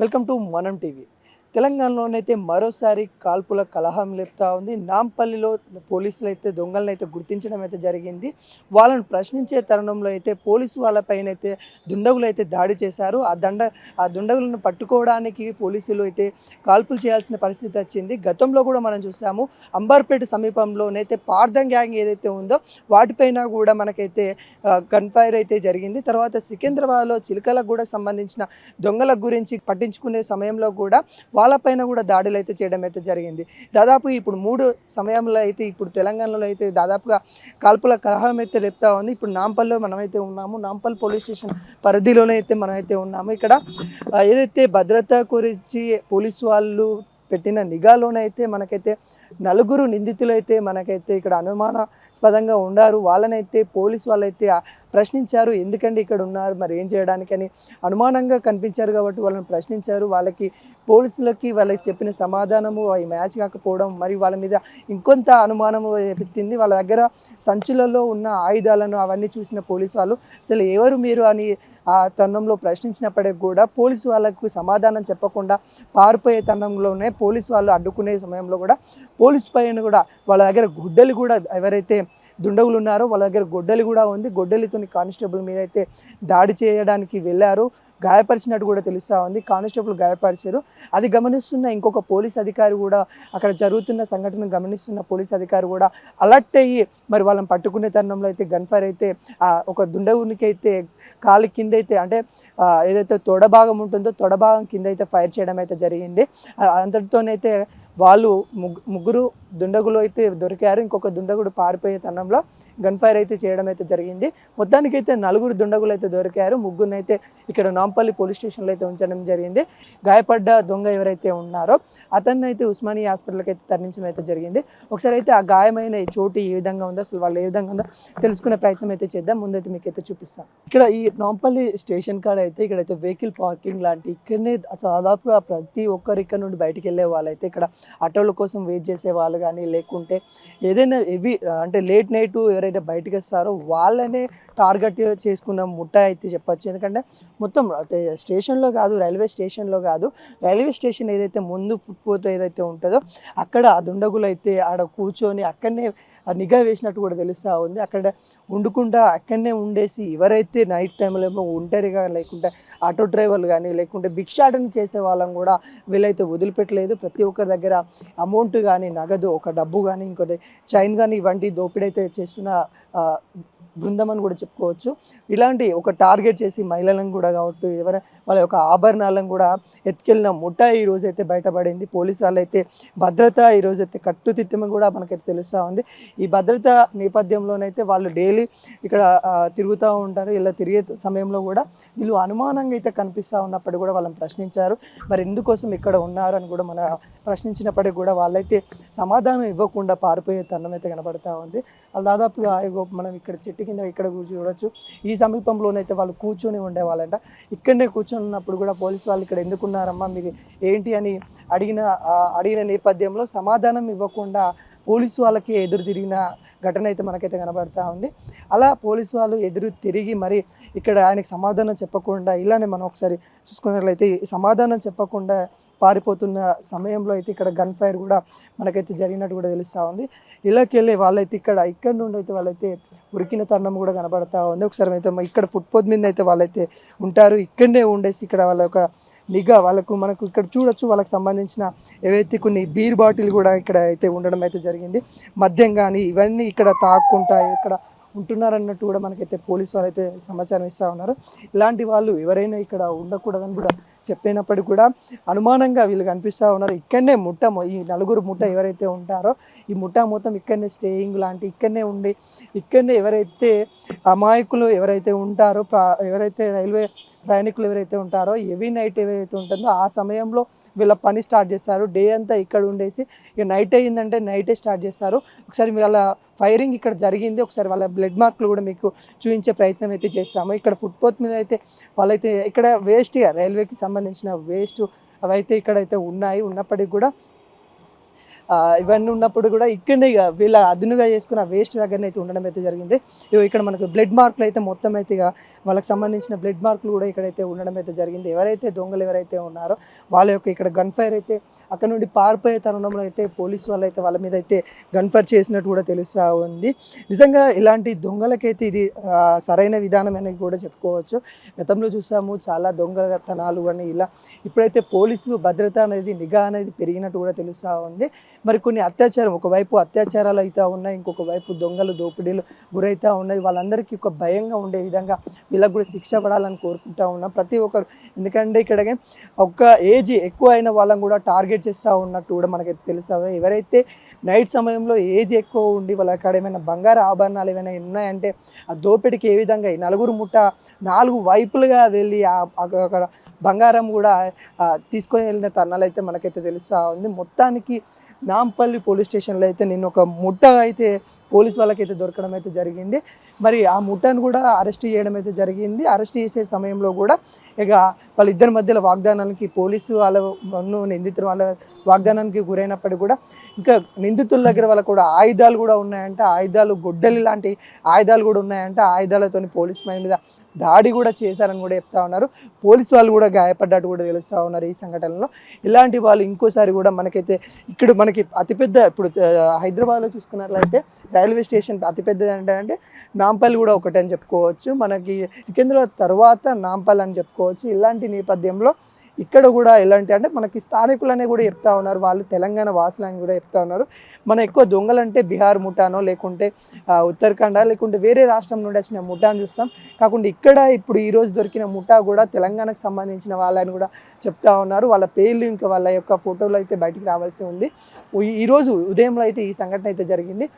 Welcome to Manam TV. తెలంగాణలోనైతే మరోసారి కాల్పుల కలహం లేపుతా ఉంది. నాంపల్లిలో పోలీసులు అయితే దొంగలను అయితే గుర్తించడం అయితే జరిగింది. వాళ్ళను ప్రశ్నించే తరుణంలో అయితే పోలీసు వాళ్ళపైన అయితే దుండగులు అయితే దాడి చేశారు. ఆ దండ ఆ దుండగులను పట్టుకోవడానికి పోలీసులు అయితే కాల్పులు చేయాల్సిన పరిస్థితి వచ్చింది. గతంలో కూడా మనం చూసాము అంబర్పేట సమీపంలోనైతే పార్థం గ్యాంగ్ ఏదైతే ఉందో వాటిపైన కూడా మనకైతే గన్ ఫైర్ అయితే జరిగింది. తర్వాత సికింద్రాబాద్లో చిలుకలకు కూడా సంబంధించిన దొంగల గురించి పట్టించుకునే సమయంలో కూడా వాళ్ళపైన కూడా దాడులు అయితే చేయడం అయితే జరిగింది. దాదాపు ఇప్పుడు మూడు సమయంలో అయితే ఇప్పుడు తెలంగాణలో అయితే దాదాపుగా కాల్పుల కలహం అయితే రేపుతా ఉంది. ఇప్పుడు నాంపల్లో మనమైతే ఉన్నాము. నాంపల్ పోలీస్ స్టేషన్ పరిధిలోనే అయితే మనమైతే ఉన్నాము. ఇక్కడ ఏదైతే భద్రత గురించి పోలీసు వాళ్ళు పెట్టిన నిఘాలోనైతే మనకైతే నలుగురు నిందితులైతే మనకైతే ఇక్కడ అనుమానాస్పదంగా ఉండారు. వాళ్ళనైతే పోలీసు వాళ్ళైతే ప్రశ్నించారు. ఎందుకండి ఇక్కడ ఉన్నారు? మరి ఏం చేయడానికని అనుమానంగా కనిపించారు కాబట్టి వాళ్ళని ప్రశ్నించారు. వాళ్ళకి పోలీసులకి వాళ్ళకి చెప్పిన సమాధానము అవి మ్యాచ్ కాకపోవడం మరి వాళ్ళ మీద ఇంకొంత అనుమానము చెప్పింది వాళ్ళ దగ్గర సంచులలో ఉన్న ఆయుధాలను అవన్నీ చూసిన పోలీసు వాళ్ళు అసలు ఎవరు మీరు? అని ఆ తరుణంలో ప్రశ్నించినప్పటికి కూడా పోలీసు వాళ్ళకు సమాధానం చెప్పకుండా పారిపోయే తరుణంలోనే పోలీసు వాళ్ళు అడ్డుకునే సమయంలో కూడా పోలీసు పైన కూడా వాళ్ళ దగ్గర గుడ్డలు కూడా ఎవరైతే దుండగులు ఉన్నారు వాళ్ళ దగ్గర గొడ్డలి కూడా ఉంది. గొడ్డలితోని కానిస్టేబుల్ మీద అయితే దాడి చేయడానికి వెళ్ళారు. గాయపరిచినట్టు కూడా తెలుస్తూ ఉంది. కానిస్టేబుల్ గాయపరిచారు. అది గమనిస్తున్న ఇంకొక పోలీస్ అధికారి కూడా అక్కడ జరుగుతున్న సంఘటన గమనిస్తున్న పోలీస్ అధికారి కూడా అలర్ట్ అయ్యి మరి వాళ్ళని పట్టుకునే తరుణంలో అయితే గన్ ఫైర్ అయితే ఒక దుండగునికి అయితే కాలు కింద అయితే అంటే ఏదైతే తొడ భాగం ఉంటుందో తొడ భాగం కింద అయితే ఫైర్ చేయడం అయితే జరిగింది. అందరితోనైతే అంతటితోనైతే వాళ్ళు ముగ్గు ముగ్గురు దుండగులు అయితే దొరికారు. ఇంకొక దుండగుడు పారిపోయే తనంలో గన్ ఫైర్ అయితే చేయడం అయితే జరిగింది. మొత్తానికి అయితే నలుగురు దుండగులు అయితే దొరికారు. ముగ్గురిని అయితే ఇక్కడ నాంపల్లి పోలీస్ స్టేషన్లో అయితే ఉంచడం జరిగింది. గాయపడ్డ దొంగ ఎవరైతే ఉన్నారో అతన్ని అయితే ఉస్మానియా హాస్పిటల్కి అయితే తరలించడం అయితే జరిగింది. ఒకసారి అయితే ఆ గాయమైన చోటు ఏ విధంగా ఉందో అసలు వాళ్ళు ఏ విధంగా ఉందో తెలుసుకునే ప్రయత్నం అయితే చేద్దాం. ముందైతే మీకు అయితే చూపిస్తాం. ఇక్కడ ఈ నాంపల్లి స్టేషన్ కాడ అయితే ఇక్కడైతే వెహికల్ పార్కింగ్ లాంటి ఇక్కడనే దాదాపుగా ప్రతి ఒక్కరు ఇక్కడ నుండి బయటికి వెళ్ళే వాళ్ళైతే ఇక్కడ ఆటోల కోసం వెయిట్ చేసే వాళ్ళు కానీ లేకుంటే ఏదైనా హెవీ అంటే లేట్ నైట్ ఎవరైతే బయటకు వస్తారో వాళ్ళనే టార్గెట్ చేసుకున్న ముఠ అయితే చెప్పచ్చు. ఎందుకంటే మొత్తం అంటే స్టేషన్లో కాదు రైల్వే స్టేషన్లో కాదు రైల్వే స్టేషన్ ఏదైతే ముందు ఫుట్పోత్ ఏదైతే ఉంటుందో అక్కడ ఆ దుండగులు అయితే ఆడ కూర్చొని అక్కడనే ఆ నిఘా వేసినట్టు కూడా తెలుస్తూ ఉంది. అక్కడ ఉండకుండా అక్కడనే ఉండేసి ఎవరైతే నైట్ టైంలో ఏమో ఒంటరిగా లేకుంటే ఆటో డ్రైవర్లు కానీ లేకుంటే భిక్షాటన చేసే వాళ్ళని కూడా వీళ్ళైతే వదిలిపెట్టలేదు. ప్రతి ఒక్కరి దగ్గర అమౌంట్ కానీ నగదు ఒక డబ్బు కానీ ఇంకోటి చైన్ కానీ ఇవంటి దోపిడీ అయితే చేస్తున్న బృందం అని కూడా చెప్పుకోవచ్చు. ఇలాంటి ఒక టార్గెట్ చేసి మహిళలను కూడా కావచ్చు ఎవరైనా వాళ్ళ యొక్క ఆభరణాలను కూడా ఎత్తుకెళ్ళిన ముఠ ఈ రోజు అయితే బయటపడింది. పోలీసు వాళ్ళు అయితే భద్రత ఈ రోజు అయితే కట్టుదిట్టమని కూడా మనకైతే తెలుస్తూ ఉంది. ఈ భద్రత నేపథ్యంలోనైతే వాళ్ళు డైలీ ఇక్కడ తిరుగుతూ ఉంటారు. ఇలా తిరిగే సమయంలో కూడా వీళ్ళు అనుమానంగా అయితే కనిపిస్తూ ఉన్నప్పటికీ కూడా వాళ్ళని ప్రశ్నించారు. మరి ఎందుకోసం ఇక్కడ ఉన్నారు అని కూడా మన ప్రశ్నించినప్పటికీ కూడా వాళ్ళైతే సమాధానం ఇవ్వకుండా పారిపోయే తరుణం అయితే కనబడతా ఉంది. వాళ్ళు దాదాపుగా మనం ఇక్కడ చెట్టు కింద ఇక్కడ కూర్చొని చూడొచ్చు. ఈ సమీపంలోనైతే వాళ్ళు కూర్చొని ఉండేవాళ్ళంట. ఇక్కడనే కూర్చొని ఉన్నప్పుడు కూడా పోలీసు వాళ్ళు ఇక్కడ ఎందుకున్నారమ్మా మీరు ఏంటి అని అడిగిన అడిగిన నేపథ్యంలో సమాధానం ఇవ్వకుండా పోలీసు వాళ్ళకి ఎదురు తిరిగిన ఘటన అయితే మనకైతే కనబడతా ఉంది. అలా పోలీసు వాళ్ళు ఎదురు తిరిగి మరి ఇక్కడ ఆయనకు సమాధానం చెప్పకుండా ఇలానే మనం ఒకసారి చూసుకున్నట్లయితే సమాధానం చెప్పకుండా పారిపోతున్న సమయంలో అయితే ఇక్కడ గన్ ఫైర్ కూడా మనకైతే జరిగినట్టు కూడా తెలుస్తూ ఉంది. ఇలాకెళ్ళి వాళ్ళైతే ఇక్కడ ఇక్కడ నుండి అయితే వాళ్ళైతే ఉరికిన తరుణం కూడా కనబడతా ఉంది. ఒకసారి అయితే ఇక్కడ ఫుట్పాత్ మీద అయితే వాళ్ళైతే ఉంటారు. ఇక్కడనే ఉండేసి ఇక్కడ వాళ్ళ యొక్క నిఘా వాళ్ళకు మనకు ఇక్కడ చూడొచ్చు వాళ్ళకి సంబంధించిన ఏవైతే కొన్ని బీర్ బాటిల్ కూడా ఇక్కడ అయితే ఉండడం అయితే జరిగింది. మద్యం కానీ ఇవన్నీ ఇక్కడ తాక్కుంటా ఇక్కడ ఉంటున్నారన్నట్టు కూడా మనకైతే పోలీసు వాళ్ళు అయితే సమాచారం ఇస్తూ ఉన్నారు. ఇలాంటి వాళ్ళు ఎవరైనా ఇక్కడ ఉండకూడదని కూడా చెప్పినప్పటికీ కూడా అనుమానంగా వీళ్ళు కనిపిస్తూ ఉన్నారు. ఇక్కడనే ముట్ట ఈ నలుగురు ముఠ ఎవరైతే ఉంటారో ఈ ముఠ మొత్తం ఇక్కడనే స్టేయింగ్ లాంటి ఇక్కడనే ఉండి ఇక్కడనే ఎవరైతే అమాయకులు ఎవరైతే ఉంటారో ప్రా- ఎవరైతే రైల్వే ప్రయాణికులు ఎవరైతే ఉంటారో హెవీ నైట్ ఏవైతే ఉంటుందో ఆ సమయంలో వీళ్ళ పని స్టార్ట్ చేస్తారు. డే అంతా ఇక్కడ ఉండేసి ఇక నైట్ అయ్యిందంటే నైటే స్టార్ట్ చేస్తారు. ఒకసారి వాళ్ళ ఫైరింగ్ ఇక్కడ జరిగింది. ఒకసారి వాళ్ళ బ్లడ్ మార్కులు కూడా మీకు చూపించే ప్రయత్నం అయితే చేస్తాము. ఇక్కడ ఫుట్పాత్ మీద అయితే వాళ్ళైతే ఇక్కడ వేస్ట్ రైల్వేకి సంబంధించిన వేస్ట్ అవైతే ఇక్కడైతే ఉన్నాయి. ఉన్నప్పటికీ కూడా ఇవన్నీ ఉన్నప్పుడు కూడా ఇక్కడనే ఇక వీళ్ళ అదునుగా చేసుకున్న వేస్ట్ దగ్గరనే అయితే ఉండడం అయితే జరిగింది. ఇక్కడ మనకు బ్లడ్ మార్కులు అయితే మొత్తం అయితే ఇక వాళ్ళకి సంబంధించిన బ్లడ్ మార్కులు కూడా ఇక్కడైతే ఉండడం అయితే జరిగింది. ఎవరైతే దొంగలు ఎవరైతే ఉన్నారో వాళ్ళ యొక్క ఇక్కడ గన్ ఫైర్ అయితే అక్కడ నుండి పారిపోయే తరుణంలో అయితే పోలీసు వాళ్ళు అయితే వాళ్ళ మీద అయితే గన్ ఫైర్ చేసినట్టు కూడా తెలుస్తూ ఉంది. నిజంగా ఇలాంటి దొంగలకైతే ఇది సరైన విధానం అనేది కూడా చెప్పుకోవచ్చు. గతంలో చూసాము చాలా దొంగతనాలు అని ఇలా ఇప్పుడైతే పోలీసు భద్రత అనేది నిఘా అనేది పెరిగినట్టు కూడా తెలుస్తూ ఉంది. మరి కొన్ని అత్యాచారం ఒకవైపు అత్యాచారాలు అయితే ఉన్నాయి ఇంకొక వైపు దొంగలు దోపిడీలు గురైతే ఉన్నాయి. వాళ్ళందరికీ ఒక భయంగా ఉండే విధంగా వీళ్ళకి కూడా శిక్ష పడాలని కోరుకుంటా ఉన్నాం ప్రతి ఒక్కరు. ఎందుకంటే ఇక్కడ ఒక ఏజ్ ఎక్కువ అయిన వాళ్ళని కూడా టార్గెట్ చేస్తూ ఉన్నట్టు కూడా మనకైతే తెలుసు? ఎవరైతే నైట్ సమయంలో ఏజ్ ఎక్కువ ఉండి వాళ్ళ అక్కడ ఏమైనా బంగారు ఆభరణాలు ఏమైనా ఉన్నాయంటే ఆ దోపిడికి ఏ విధంగా ఈ నలుగురు ముఠ నాలుగు వైపులుగా వెళ్ళి అక్కడ బంగారం కూడా తీసుకొని వెళ్ళిన తరుణాలు అయితే మనకైతే తెలుస్తూ ఉంది. మొత్తానికి నాంపల్లి పోలీస్ స్టేషన్లో అయితే నేను ఒక ముట్టగా అయితే పోలీస్ వాళ్ళకైతే దొరకడం అయితే జరిగింది. మరి ఆ ముఠాను కూడా అరెస్ట్ చేయడం అయితే జరిగింది. అరెస్ట్ చేసే సమయంలో కూడా ఇక వాళ్ళిద్దరి మధ్యలో వాగ్దానానికి పోలీసు వాళ్ళను నిందితులు వాళ్ళ వాగ్దానానికి గురైనప్పటికీ కూడా ఇంకా నిందితుల దగ్గర వాళ్ళకు కూడా ఆయుధాలు కూడా ఉన్నాయంట. ఆయుధాలు గొడ్డలి లాంటి ఆయుధాలు కూడా ఉన్నాయంట. ఆయుధాలతోని పోలీస్ మీద దాడి కూడా చేశారని కూడా చెప్తా ఉన్నారు. పోలీసు వాళ్ళు కూడా గాయపడ్డట్టు కూడా తెలుస్తూ ఉన్నారు ఈ సంఘటనలో. ఇలాంటి వాళ్ళు ఇంకోసారి కూడా మనకైతే ఇక్కడ మనకి అతిపెద్ద ఇప్పుడు హైదరాబాద్లో చూసుకున్నట్లయితే రైల్వే స్టేషన్ అతిపెద్దది అంటే అంటే నాంపల్లి కూడా ఒకటి అని చెప్పుకోవచ్చు. మనకి సికింద్రాబాద్ తర్వాత నాంపల్ అని చెప్పుకోవచ్చు. ఇలాంటి నేపథ్యంలో ఇక్కడ కూడా ఎలాంటి అంటే మనకి స్థానికులనే కూడా చెప్తా ఉన్నారు. వాళ్ళు తెలంగాణ వాసులని కూడా చెప్తా ఉన్నారు. మన ఎక్కువ దొంగలంటే బీహార్ ముఠానో లేకుంటే ఉత్తరాఖండ లేకుంటే వేరే రాష్ట్రం నుండి వచ్చిన ముఠాను చూస్తాం. కాకుండా ఇక్కడ ఇప్పుడు ఈరోజు దొరికిన ముఠా కూడా తెలంగాణకు సంబంధించిన వాళ్ళని కూడా చెప్తా ఉన్నారు. వాళ్ళ పేర్లు ఇంకా వాళ్ళ యొక్క ఫోటోలు అయితే బయటికి రావాల్సి ఉంది. ఈరోజు ఉదయంలో అయితే ఈ సంఘటన అయితే జరిగింది.